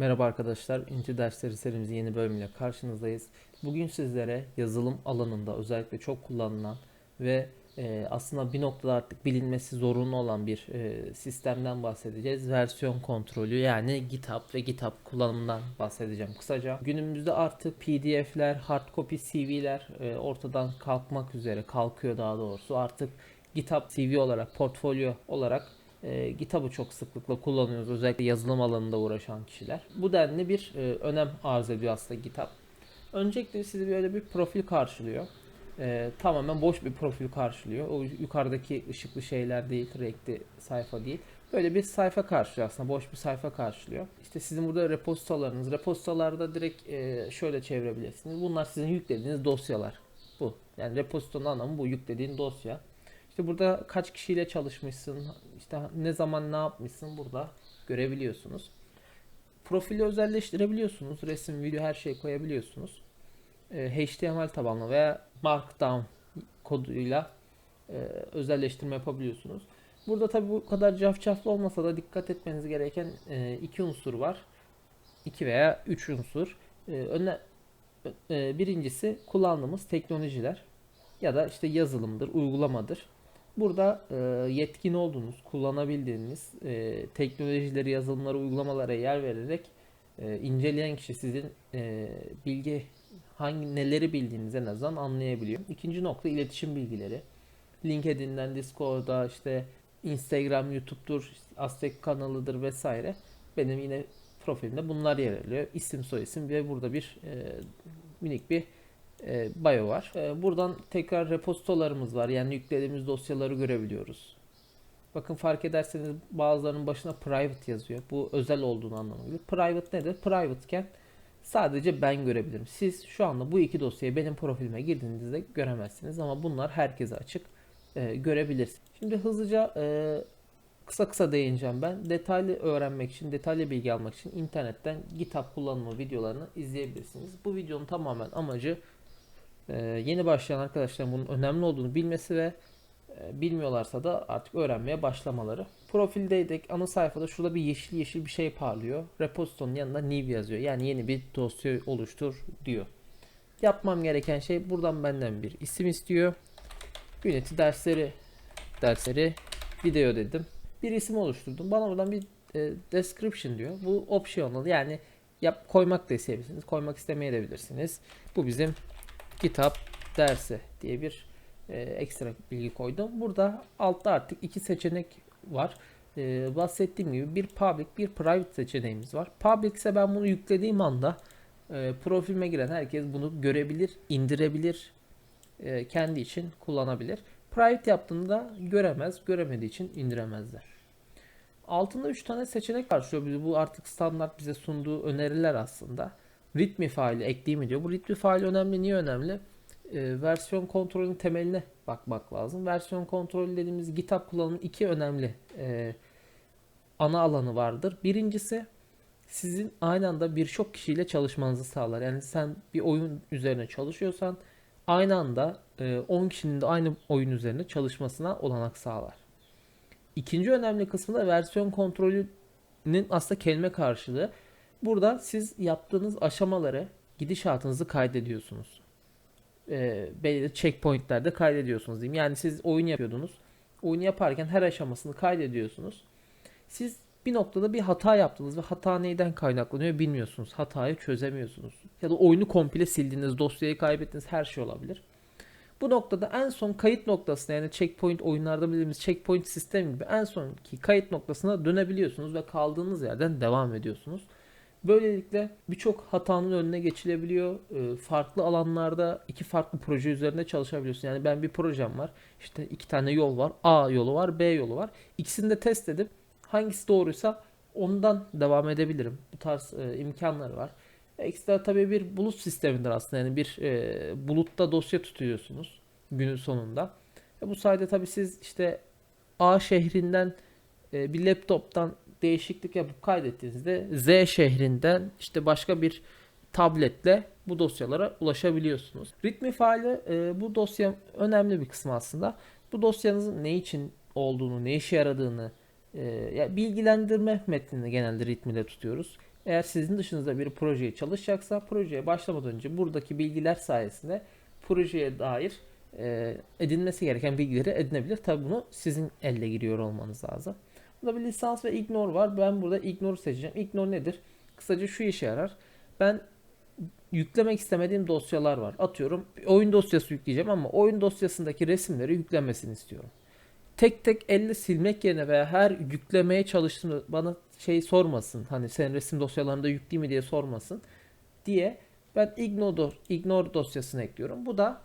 Merhaba arkadaşlar, İnci Dersleri serimizin yeni bölümüyle karşınızdayız. Bugün sizlere yazılım alanında özellikle çok kullanılan ve e, aslında bir noktada artık bilinmesi zorunlu olan bir e, sistemden bahsedeceğiz. Versiyon kontrolü yani GitHub ve GitHub kullanımından bahsedeceğim kısaca. Günümüzde artık PDF'ler, hard copy CV'ler e, ortadan kalkmak üzere, kalkıyor daha doğrusu. Artık GitHub CV olarak, portfolyo olarak e, GitHub'ı çok sıklıkla kullanıyoruz. Özellikle yazılım alanında uğraşan kişiler. Bu denli bir e, önem arz ediyor aslında GitHub. Öncelikle sizi böyle bir profil karşılıyor. E, tamamen boş bir profil karşılıyor. O yukarıdaki ışıklı şeyler değil, renkli sayfa değil. Böyle bir sayfa karşılıyor aslında. Boş bir sayfa karşılıyor. İşte sizin burada repositolarınız. Repositolarda direkt e, şöyle çevirebilirsiniz. Bunlar sizin yüklediğiniz dosyalar. Bu. Yani repositonun anlamı bu. Yüklediğin dosya. İşte burada kaç kişiyle çalışmışsın, işte ne zaman ne yapmışsın burada görebiliyorsunuz. Profili özelleştirebiliyorsunuz. Resim, video her şey koyabiliyorsunuz. Ee, HTML tabanlı veya Markdown koduyla e, özelleştirme yapabiliyorsunuz. Burada tabi bu kadar cafcaflı olmasa da dikkat etmeniz gereken e, iki unsur var. İki veya üç unsur. E, öne, e, birincisi kullandığımız teknolojiler ya da işte yazılımdır, uygulamadır. Burada e, yetkin olduğunuz, kullanabildiğiniz e, teknolojileri, yazılımları, uygulamalara yer vererek e, inceleyen kişi sizin e, bilgi hangi neleri bildiğinizi en azından anlayabiliyor. İkinci nokta iletişim bilgileri. LinkedIn'den, Discord'da, işte Instagram, YouTube'dur, Aztek kanalıdır vesaire. Benim yine profilimde bunlar yer alıyor. İsim, soyisim ve burada bir e, minik bir e, bio var. E, buradan tekrar repositolarımız var. Yani yüklediğimiz dosyaları görebiliyoruz. Bakın fark ederseniz bazılarının başına private yazıyor. Bu özel olduğunu anlamına geliyor. Private nedir? Private iken sadece ben görebilirim. Siz şu anda bu iki dosyayı benim profilime girdiğinizde göremezsiniz ama bunlar herkese açık e, görebilirsiniz. Şimdi hızlıca e, kısa kısa değineceğim ben. Detaylı öğrenmek için, detaylı bilgi almak için internetten GitHub kullanımı videolarını izleyebilirsiniz. Bu videonun tamamen amacı ee, yeni başlayan arkadaşların bunun önemli olduğunu bilmesi ve e, bilmiyorlarsa da artık öğrenmeye başlamaları. Profildeydik ana sayfada şurada bir yeşil yeşil bir şey parlıyor. Repositonun yanında new yazıyor. Yani yeni bir dosya oluştur diyor. Yapmam gereken şey buradan benden bir isim istiyor. Unity dersleri dersleri video dedim. Bir isim oluşturdum. Bana buradan bir e, description diyor. Bu optional yani yap koymak da isteyebilirsiniz. Koymak istemeyebilirsiniz. Bu bizim kitap dersi diye bir e, ekstra bilgi koydum. Burada altta artık iki seçenek var. E, bahsettiğim gibi bir public bir private seçeneğimiz var. Public ise ben bunu yüklediğim anda e, profilime giren herkes bunu görebilir, indirebilir, e, kendi için kullanabilir. Private yaptığında göremez, göremediği için indiremezler. Altında 3 tane seçenek karşılıyor. Bu artık standart bize sunduğu öneriler aslında. README faili ekleyeyim diyor. Bu README faili önemli. Niye önemli? Ee, versiyon kontrolünün temeline bakmak lazım. Versiyon kontrolü dediğimiz GitHub kullanımının iki önemli e, ana alanı vardır. Birincisi sizin aynı anda birçok kişiyle çalışmanızı sağlar. Yani sen bir oyun üzerine çalışıyorsan aynı anda e, 10 kişinin de aynı oyun üzerine çalışmasına olanak sağlar. İkinci önemli kısmı da versiyon kontrolünün aslında kelime karşılığı. Burada siz yaptığınız aşamaları, gidişatınızı kaydediyorsunuz. E, belirli checkpointlerde kaydediyorsunuz diyeyim. Yani siz oyun yapıyordunuz. Oyun yaparken her aşamasını kaydediyorsunuz. Siz bir noktada bir hata yaptınız ve hata neyden kaynaklanıyor bilmiyorsunuz. Hatayı çözemiyorsunuz. Ya da oyunu komple sildiniz, dosyayı kaybettiniz, her şey olabilir. Bu noktada en son kayıt noktasına yani checkpoint oyunlarda bildiğimiz checkpoint sistemi gibi en sonki kayıt noktasına dönebiliyorsunuz ve kaldığınız yerden devam ediyorsunuz. Böylelikle birçok hatanın önüne geçilebiliyor. Ee, farklı alanlarda iki farklı proje üzerinde çalışabiliyorsun. Yani ben bir projem var. İşte iki tane yol var. A yolu var, B yolu var. İkisini de test edip hangisi doğruysa ondan devam edebilirim. Bu tarz e, imkanları var. Ekstra tabii bir bulut sistemidir aslında. Yani bir e, bulutta dosya tutuyorsunuz günün sonunda. E, bu sayede tabii siz işte A şehrinden bir laptoptan değişiklik yapıp kaydettiğinizde Z şehrinden işte başka bir tabletle bu dosyalara ulaşabiliyorsunuz. README faili e, bu dosya önemli bir kısmı aslında. Bu dosyanızın ne için olduğunu, ne işe yaradığını e, bilgilendirme metnini genelde README'de tutuyoruz. Eğer sizin dışınızda bir projeye çalışacaksa projeye başlamadan önce buradaki bilgiler sayesinde projeye dair e, edinmesi gereken bilgileri edinebilir. Tabi bunu sizin elde giriyor olmanız lazım. Burada bir lisans ve ignore var. Ben burada ignore seçeceğim. Ignore nedir? Kısaca şu işe yarar. Ben yüklemek istemediğim dosyalar var. Atıyorum oyun dosyası yükleyeceğim ama oyun dosyasındaki resimleri yüklenmesini istiyorum. Tek tek elle silmek yerine veya her yüklemeye çalıştığını bana şey sormasın. Hani senin resim dosyalarında yüklü mi diye sormasın diye ben ignore, ignore dosyasını ekliyorum. Bu da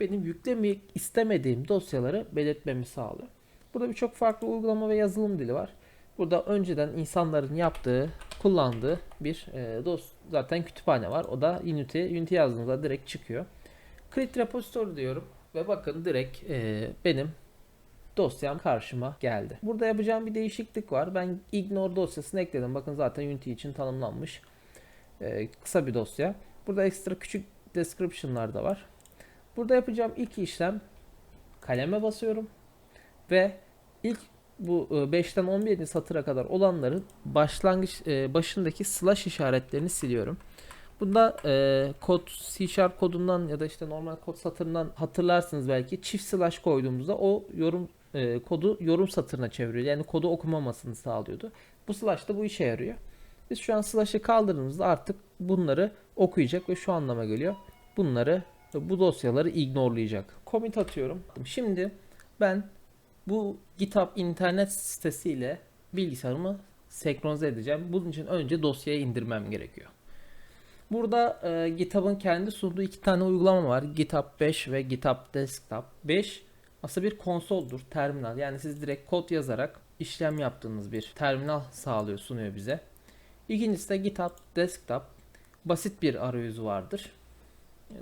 benim yüklemek istemediğim dosyaları belirtmemi sağlıyor. Burada birçok farklı uygulama ve yazılım dili var. Burada önceden insanların yaptığı, kullandığı bir e, dos zaten kütüphane var. O da Unity. Unity yazdığınızda direkt çıkıyor. Create repository diyorum ve bakın direkt e, benim dosyam karşıma geldi. Burada yapacağım bir değişiklik var. Ben ignore dosyasını ekledim. Bakın zaten Unity için tanımlanmış. E, kısa bir dosya. Burada ekstra küçük description'lar da var. Burada yapacağım ilk işlem kaleme basıyorum ve ilk bu 5'ten 11. satıra kadar olanların başlangıç e, başındaki slash işaretlerini siliyorum. Bunda e, kod C Sharp kodundan ya da işte normal kod satırından hatırlarsınız belki çift slash koyduğumuzda o yorum e, kodu yorum satırına çeviriyor. Yani kodu okumamasını sağlıyordu. Bu slash da bu işe yarıyor. Biz şu an slash'ı kaldırdığımızda artık bunları okuyacak ve şu anlama geliyor. Bunları bu dosyaları ignorelayacak. Commit atıyorum. Şimdi ben bu GitHub internet sitesiyle bilgisayarımı senkronize edeceğim. Bunun için önce dosyayı indirmem gerekiyor. Burada e, GitHub'ın kendi sunduğu iki tane uygulama var. GitHub 5 ve GitHub Desktop. 5 aslında bir konsoldur, terminal. Yani siz direkt kod yazarak işlem yaptığınız bir terminal sağlıyor, sunuyor bize. İkincisi de GitHub Desktop. Basit bir arayüzü vardır.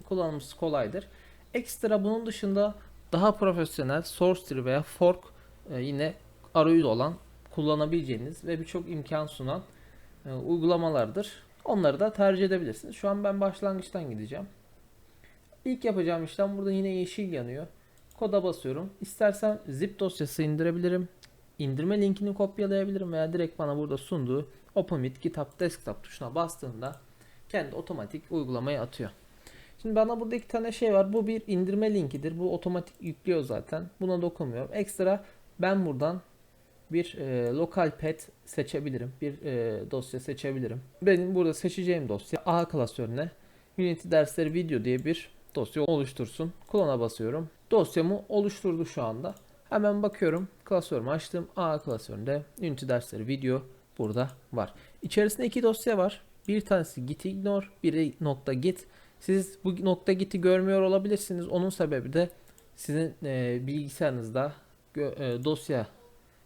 Kullanılması kolaydır. Ekstra bunun dışında daha profesyonel source tree veya fork e, yine arayüz olan kullanabileceğiniz ve birçok imkan sunan e, uygulamalardır. Onları da tercih edebilirsiniz. Şu an ben başlangıçtan gideceğim. İlk yapacağım işlem burada yine yeşil yanıyor. Koda basıyorum. İstersem zip dosyası indirebilirim. İndirme linkini kopyalayabilirim veya direkt bana burada sunduğu OpenWith GitHub Desktop tuşuna bastığında kendi otomatik uygulamayı atıyor. Şimdi bana burada iki tane şey var. Bu bir indirme linkidir. Bu otomatik yüklüyor zaten. Buna dokunmuyorum. Ekstra ben buradan bir e, lokal pet seçebilirim. Bir e, dosya seçebilirim. Benim burada seçeceğim dosya A klasörüne Unity dersleri video diye bir dosya oluştursun. Klona basıyorum. Dosyamı oluşturdu şu anda. Hemen bakıyorum. Klasörümü açtım. A klasöründe Unity dersleri video burada var. İçerisinde iki dosya var. Bir tanesi git ignore, biri nokta git. Siz bu nokta git'i görmüyor olabilirsiniz. Onun sebebi de sizin e, bilgisayarınızda gö- e, dosya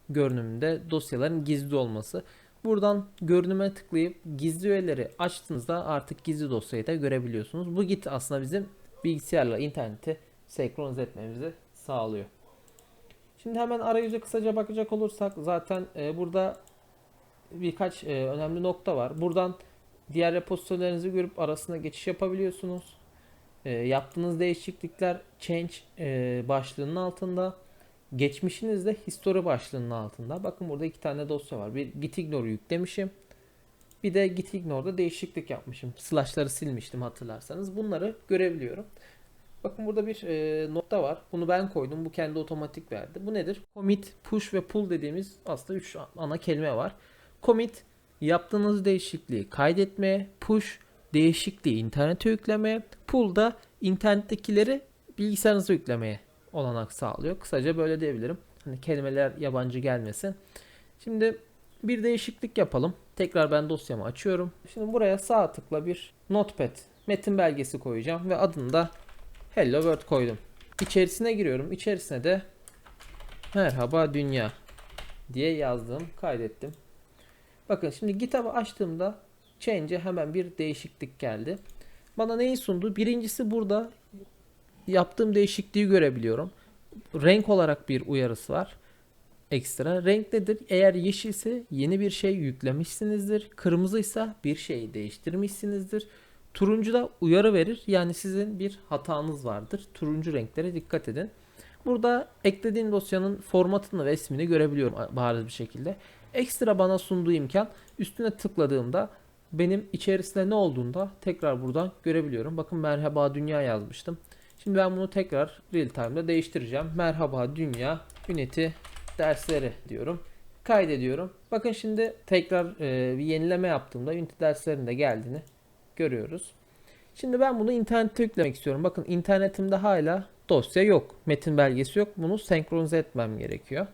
görünümünde dosyaların gizli olması. Buradan görünüme tıklayıp gizli üyeleri açtığınızda artık gizli dosyayı da görebiliyorsunuz. Bu git aslında bizim bilgisayarla interneti senkronize etmemizi sağlıyor. Şimdi hemen arayüze kısaca bakacak olursak zaten e, burada birkaç e, önemli nokta var. Buradan diğer repositorylerinizi görüp arasında geçiş yapabiliyorsunuz. E, yaptığınız değişiklikler change e, başlığının altında. Geçmişinizde history başlığının altında. Bakın burada iki tane dosya var. Bir git ignore yüklemişim. Bir de git ignore'da değişiklik yapmışım. Slash'ları silmiştim hatırlarsanız. Bunları görebiliyorum. Bakın burada bir e, nokta var. Bunu ben koydum. Bu kendi otomatik verdi. Bu nedir? Commit, push ve pull dediğimiz aslında 3 ana kelime var. Commit yaptığınız değişikliği kaydetmeye, push değişikliği internete yükleme, pull da internettekileri bilgisayarınıza yüklemeye olanak sağlıyor. Kısaca böyle diyebilirim. Hani kelimeler yabancı gelmesin. Şimdi bir değişiklik yapalım. Tekrar ben dosyamı açıyorum. Şimdi buraya sağ tıkla bir notepad metin belgesi koyacağım ve adını da Hello World koydum. İçerisine giriyorum. İçerisine de merhaba dünya diye yazdım, kaydettim. Bakın şimdi GitHub'ı açtığımda change'e hemen bir değişiklik geldi. Bana neyi sundu? Birincisi burada yaptığım değişikliği görebiliyorum. Renk olarak bir uyarısı var. Ekstra. Renk nedir? Eğer yeşilse yeni bir şey yüklemişsinizdir. Kırmızıysa bir şeyi değiştirmişsinizdir. Turuncu da uyarı verir. Yani sizin bir hatanız vardır. Turuncu renklere dikkat edin. Burada eklediğim dosyanın formatını ve ismini görebiliyorum bariz bir şekilde. Ekstra bana sunduğu imkan üstüne tıkladığımda benim içerisinde ne olduğunda tekrar buradan görebiliyorum. Bakın merhaba dünya yazmıştım. Şimdi ben bunu tekrar real time'da değiştireceğim. Merhaba dünya Unity dersleri diyorum. Kaydediyorum. Bakın şimdi tekrar e, bir yenileme yaptığımda Unity derslerinde geldiğini görüyoruz. Şimdi ben bunu internete yüklemek istiyorum. Bakın internetimde hala dosya yok. Metin belgesi yok. Bunu senkronize etmem gerekiyor.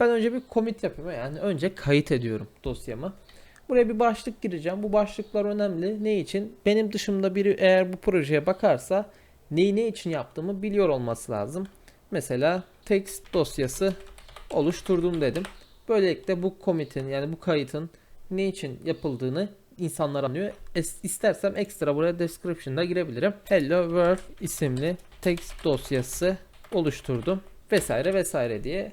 Ben önce bir commit yapıyorum. Yani önce kayıt ediyorum dosyamı. Buraya bir başlık gireceğim. Bu başlıklar önemli. Ne için? Benim dışımda biri eğer bu projeye bakarsa neyi ne için yaptığımı biliyor olması lazım. Mesela text dosyası oluşturdum dedim. Böylelikle bu commit'in yani bu kayıtın ne için yapıldığını insanlar anlıyor. Es- İstersem ekstra buraya description'da girebilirim. Hello World isimli text dosyası oluşturdum vesaire vesaire diye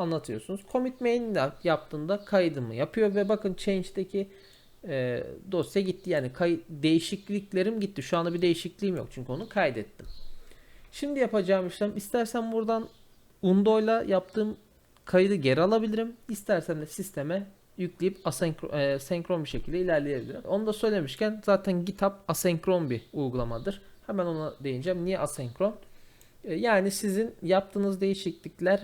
anlatıyorsunuz. Commit de yaptığında kaydımı yapıyor ve bakın change'deki e, dosya gitti. Yani kay- değişikliklerim gitti. Şu anda bir değişikliğim yok çünkü onu kaydettim. Şimdi yapacağım işlem istersen buradan Undo'yla yaptığım kaydı geri alabilirim. İstersen de sisteme yükleyip asenkron, e, senkron bir şekilde ilerleyebilirim. Onu da söylemişken zaten GitHub asenkron bir uygulamadır. Hemen ona değineceğim. Niye asenkron? E, Yani sizin yaptığınız değişiklikler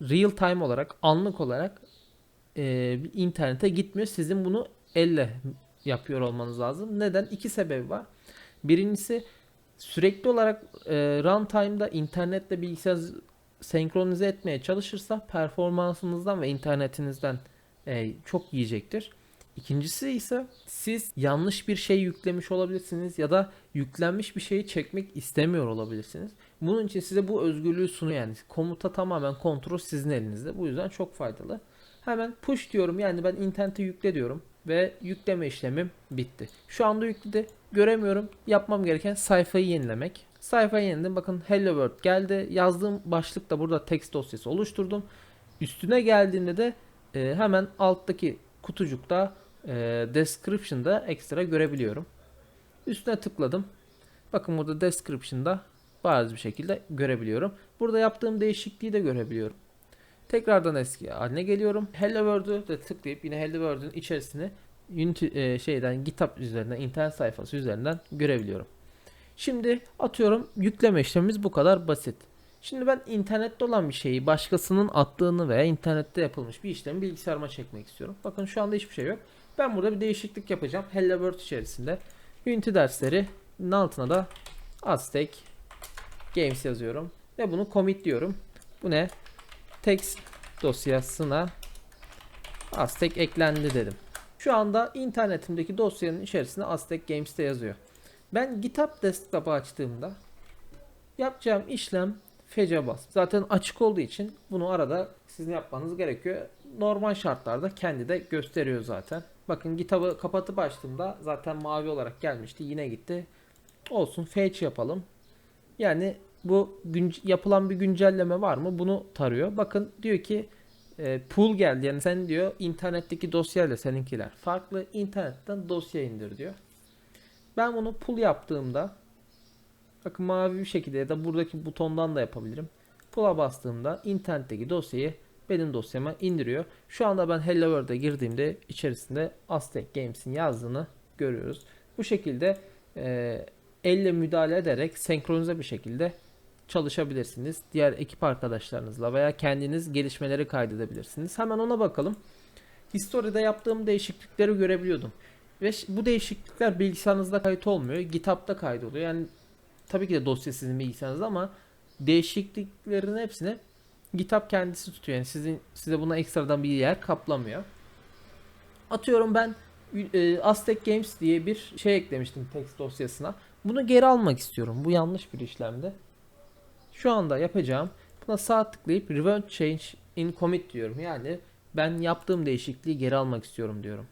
real time olarak, anlık olarak e, internete gitmiyor. Sizin bunu elle yapıyor olmanız lazım. Neden? İki sebebi var. Birincisi sürekli olarak e, runtime'da internetle bilgisayar senkronize etmeye çalışırsa performansınızdan ve internetinizden e, çok yiyecektir. İkincisi ise siz yanlış bir şey yüklemiş olabilirsiniz ya da yüklenmiş bir şeyi çekmek istemiyor olabilirsiniz. Bunun için size bu özgürlüğü sunuyor yani. Komuta tamamen kontrol sizin elinizde. Bu yüzden çok faydalı. Hemen push diyorum yani ben internete yükle diyorum ve yükleme işlemim bitti. Şu anda yükledi. Göremiyorum. Yapmam gereken sayfayı yenilemek. Sayfayı yeniledim. Bakın Hello World geldi. Yazdığım başlıkta burada text dosyası oluşturdum. Üstüne geldiğinde de e, hemen alttaki kutucukta e, description'da ekstra görebiliyorum. Üstüne tıkladım. Bakın burada description'da bariz bir şekilde görebiliyorum. Burada yaptığım değişikliği de görebiliyorum. Tekrardan eski haline geliyorum. Hello World'ü de tıklayıp yine Hello World'ün içerisini Unity e, şeyden GitHub üzerinden internet sayfası üzerinden görebiliyorum. Şimdi atıyorum yükleme işlemimiz bu kadar basit. Şimdi ben internette olan bir şeyi başkasının attığını veya internette yapılmış bir işlemi bilgisayarıma çekmek istiyorum. Bakın şu anda hiçbir şey yok. Ben burada bir değişiklik yapacağım. Hello World içerisinde Unity derslerinin altına da Aztec Games yazıyorum. Ve bunu commit diyorum. Bu ne? Text dosyasına Aztec eklendi dedim. Şu anda internetimdeki dosyanın içerisinde Aztec Games'te yazıyor. Ben GitHub desktop'ı açtığımda yapacağım işlem fece bas. Zaten açık olduğu için bunu arada sizin yapmanız gerekiyor. Normal şartlarda kendi de gösteriyor zaten. Bakın GitHub'ı kapatıp açtığımda zaten mavi olarak gelmişti. Yine gitti. Olsun fetch yapalım. Yani bu yapılan bir güncelleme var mı? Bunu tarıyor. Bakın diyor ki e, pool geldi. Yani sen diyor internetteki dosyayla seninkiler farklı. internetten dosya indir diyor. Ben bunu pull yaptığımda bakın mavi bir şekilde ya da buradaki butondan da yapabilirim. Pull'a bastığımda internetteki dosyayı benim dosyama indiriyor. Şu anda ben Hello World'e girdiğimde içerisinde Aztec Games'in yazdığını görüyoruz. Bu şekilde e, elle müdahale ederek senkronize bir şekilde çalışabilirsiniz. Diğer ekip arkadaşlarınızla veya kendiniz gelişmeleri kaydedebilirsiniz. Hemen ona bakalım. History'de yaptığım değişiklikleri görebiliyordum. Ve bu değişiklikler bilgisayarınızda kayıt olmuyor. GitHub'da kaydoluyor. Yani tabii ki de dosya sizin bilgisayarınızda ama değişikliklerin hepsini GitHub kendisi tutuyor. Yani sizin size buna ekstradan bir yer kaplamıyor. Atıyorum ben e, Aztec Games diye bir şey eklemiştim text dosyasına. Bunu geri almak istiyorum. Bu yanlış bir işlemdi. Şu anda yapacağım. Buna sağ tıklayıp Revert Change in Commit diyorum. Yani ben yaptığım değişikliği geri almak istiyorum diyorum.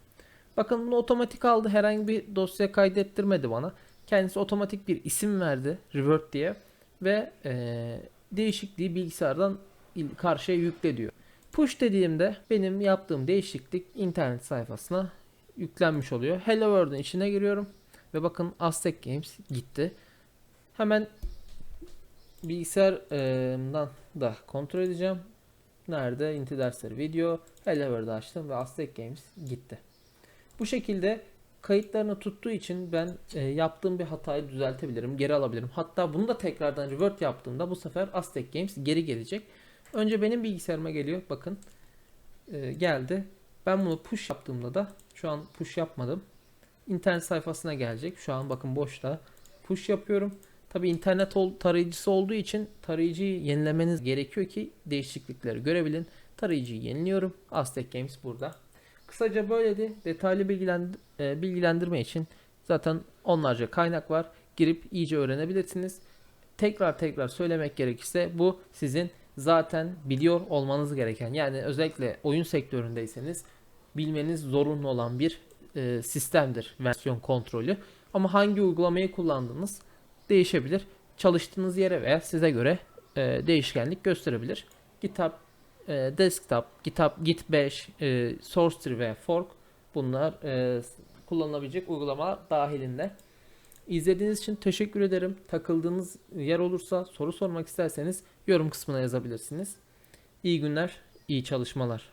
Bakın bunu otomatik aldı. Herhangi bir dosya kaydettirmedi bana. Kendisi otomatik bir isim verdi. Revert diye. Ve eee, değişikliği bilgisayardan il- karşıya yükle diyor. Push dediğimde benim yaptığım değişiklik internet sayfasına yüklenmiş oluyor. Hello World'un içine giriyorum. Ve bakın Aztec Games gitti. Hemen bilgisayarımdan da kontrol edeceğim. Nerede? Inti dersleri video. Hello World'u açtım ve Aztec Games gitti. Bu şekilde kayıtlarını tuttuğu için ben e, yaptığım bir hatayı düzeltebilirim, geri alabilirim. Hatta bunu da tekrardan revert yaptığımda bu sefer Aztec Games geri gelecek. Önce benim bilgisayarıma geliyor. Bakın e, geldi. Ben bunu push yaptığımda da şu an push yapmadım. İnternet sayfasına gelecek. Şu an bakın boşta. Push yapıyorum. Tabi internet tarayıcısı olduğu için tarayıcıyı yenilemeniz gerekiyor ki değişiklikleri görebilin. Tarayıcıyı yeniliyorum. Aztec Games burada. Kısaca böyleydi. Detaylı e, bilgilendirme için zaten onlarca kaynak var. Girip iyice öğrenebilirsiniz. Tekrar tekrar söylemek gerekirse bu sizin zaten biliyor olmanız gereken yani özellikle oyun sektöründeyseniz bilmeniz zorunlu olan bir e, sistemdir versiyon kontrolü. Ama hangi uygulamayı kullandığınız değişebilir. Çalıştığınız yere veya size göre e, değişkenlik gösterebilir. GitHub e, Desktop, GitHub Git 5, e, SourceTree ve Fork bunlar e, kullanılabilecek uygulamalar dahilinde. İzlediğiniz için teşekkür ederim. Takıldığınız yer olursa soru sormak isterseniz yorum kısmına yazabilirsiniz. İyi günler, iyi çalışmalar.